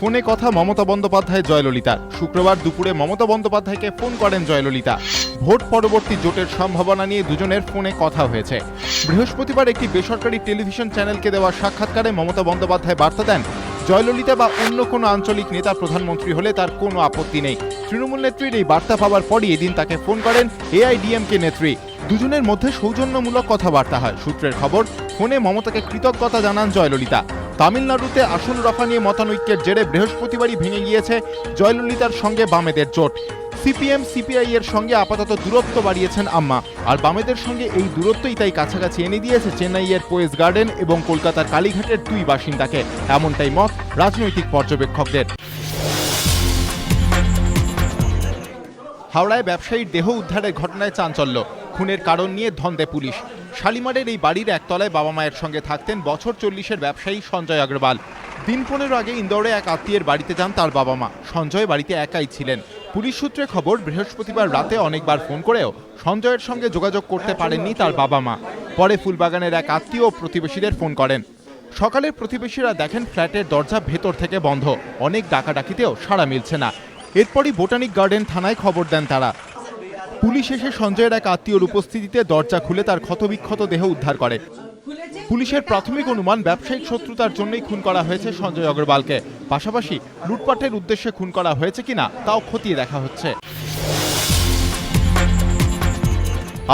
ফোনে কথা মমতা বন্দ্যোপাধ্যায়, জয়ললিতা। শুক্রবার দুপুরে মমতা বন্দ্যোপাধ্যায়কে ফোন করেন জয়ললিতা। ভোট পরবর্তী জোটের সম্ভাবনা নিয়ে দুজনের ফোনে কথা হয়েছে। বৃহস্পতিবার একটি বেসরকারি টেলিভিশন চ্যানেলকে দেওয়া সাক্ষাৎকারে মমতা বন্দ্যোপাধ্যায় বার্তা দেন, জয়ললিতা বা অন্য কোনো আঞ্চলিক নেতা প্রধানমন্ত্রী হলে তার কোনো আপত্তি নেই। তৃণমূল নেত্রীর এই বার্তা পাওয়ার পরই এদিন তাকে ফোন করেন এআইডিএমকে নেত্রী। দুজনের মধ্যে সৌজন্যমূলক কথাবার্তা হয়। সূত্রের খবর, ফোনে মমতাকে কৃতজ্ঞতা জানান জয়ললিতা। তামিলনাড়ুতে আসন রফা নিয়ে মতানৈক্যের জেরে বৃহস্পতিবারই ভেঙে গিয়েছে জয়ললিতার সঙ্গে বামেদের জোট। সিপিএম, সিপিআই এর সঙ্গে আপাতত দূরত্ব বাড়িয়েছেন আম্মা। আর বামেদের সঙ্গে এই দূরত্বই তাই কাছাকাছি এনে দিয়েছে চেন্নাইয়ের পোয়েস গার্ডেন এবং কলকাতার কালীঘাটের দুই বাসিন্দাকে। এমনটাই মত রাজনৈতিক পর্যবেক্ষকদের। হাওড়ায় ব্যবসায়ীর দেহ উদ্ধারের ঘটনায় চাঞ্চল্য। খুনের কারণ নিয়ে ধন্দে পুলিশ। শালিমারের এই বাড়ির একতলায় বাবা মায়ের সঙ্গে থাকতেন বছর চল্লিশের ব্যবসায়ী সঞ্জয় অগ্রওয়াল দিন পনেরো আগে ইন্দোরে এক আত্মীয়ের বাড়িতে যান তার বাবা মা। সঞ্জয় বাড়িতে একাই ছিলেন। পুলিশ সূত্রে খবর, বৃহস্পতিবার রাতে অনেকবার ফোন করেও সঞ্জয়ের সঙ্গে যোগাযোগ করতে পারেননি তার বাবা মা। পরে ফুলবাগানের এক আত্মীয় ও প্রতিবেশীদের ফোন করেন। সকালে প্রতিবেশীরা দেখেন ফ্ল্যাটের দরজা ভেতর থেকে বন্ধ। অনেক ডাকাডাকিতেও সাড়া মিলছে না। এরপরই বোটানিক গার্ডেন থানায় খবর দেন তারা। পুলিশ এসে সঞ্জয়ের এক আত্মীয়র উপস্থিতিতে দরজা খুলে তার ক্ষতবিক্ষত দেহ উদ্ধার করে। পুলিশের প্রাথমিক অনুমান, ব্যবসায়িক শত্রুতার জন্যই খুন করা হয়েছে সঞ্জয় অগ্রওয়ালকে। পাশাপাশি লুটপাটের উদ্দেশ্যে খুন করা হয়েছে কিনা, তাও খতিয়ে দেখা হচ্ছে।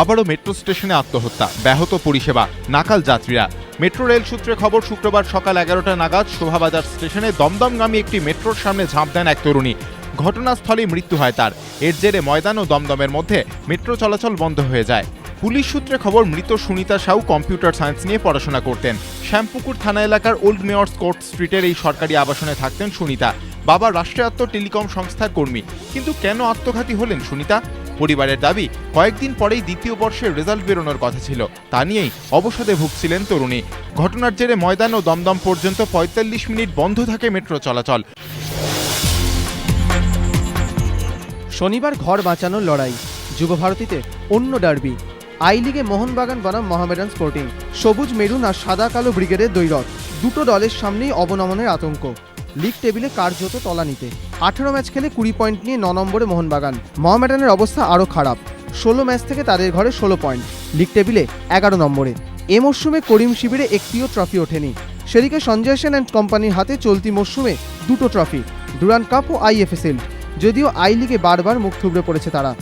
আবারও মেট্রো স্টেশনে আত্মহত্যা, ব্যাহত পরিষেবা, নাকাল যাত্রীরা। মেট্রো রেল সূত্রে খবর, শুক্রবার সকাল এগারোটা নাগাদ শোভাবাজার স্টেশনে দমদমগামী একটি মেট্রোর সামনে ঝাঁপ দেন এক তরুণী। ঘটনাস্থলেই মৃত্যু হয় তার। এর জেরে ময়দান ও দমদমের মধ্যে মেট্রো চলাচল বন্ধ হয়ে যায়। পুলিশ সূত্রে খবর, মৃত সুনিতা সাউ কম্পিউটার সায়েন্স নিয়ে পড়াশোনা করতেন। শ্যামপুকুর থানা এলাকার ওল্ড মেয়র্স কোর্ট স্ট্রিটের এই সরকারি আবাসনে থাকতেন সুনিতা। বাবা রাষ্ট্রায়ত্ত টেলিকম সংস্থার কর্মী। কিন্তু কেন আত্মঘাতী হলেন সুনিতা? পরিবারের দাবি, কয়েকদিন পরেই দ্বিতীয় বর্ষের রেজাল্ট বেরোনোর কথা ছিল। তা নিয়েই অবসাদে ভুগছিলেন তরুণী। ঘটনার জেরে ময়দান ও দমদম পর্যন্ত পঁয়তাল্লিশ মিনিট বন্ধ থাকে মেট্রো চলাচল। শনিবার ঘর বাঁচানোর লড়াই। যুবভারতীতে অন্য ডার্বি। আই লিগে মোহনবাগান বনাম মোহামেডান স্পোর্টিং। সবুজ, মেরুন আর সাদা, কালো ব্রিগেডের দৈরথ দুটো দলের সামনেই অবনমনের আতঙ্ক। লিগ টেবিলে কার্যত তলানিতে আঠেরো ম্যাচ খেলে কুড়ি পয়েন্ট নিয়ে ন নম্বরে মোহনবাগান। মোহামেডানের অবস্থা আরও খারাপ। ষোলো ম্যাচ থেকে তাদের ঘরে ষোলো পয়েন্ট। লিগ টেবিলে এগারো নম্বরে। এ মরশুমে করিম শিবিরে একটিও ট্রফি ওঠেনি। সেদিকে সঞ্জয় সেন অ্যান্ড কোম্পানির হাতে চলতি মরশুমে দুটো ট্রফি। ডুরান কাপ ও আইএফএসএল যদিও আই লিগে বারবার মুখ থুবড়ে পড়েছে তারা।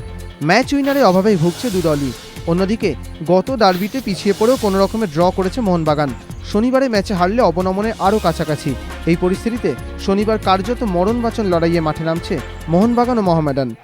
ম্যাচ উইনারের অভাবে ভুগছে দু দলই। অন্যদিকে, গত ডার্বিতে পিছিয়ে পড়েও কোনো রকমের ড্র করেছে মোহনবাগান। শনিবারে ম্যাচে হারলে অবনমনের আরও কাছাকাছি। এই পরিস্থিতিতে শনিবার কার্যত মরণ বাচন লড়াইয়ে মাঠে নামছে মোহনবাগান ও মোহামেডান।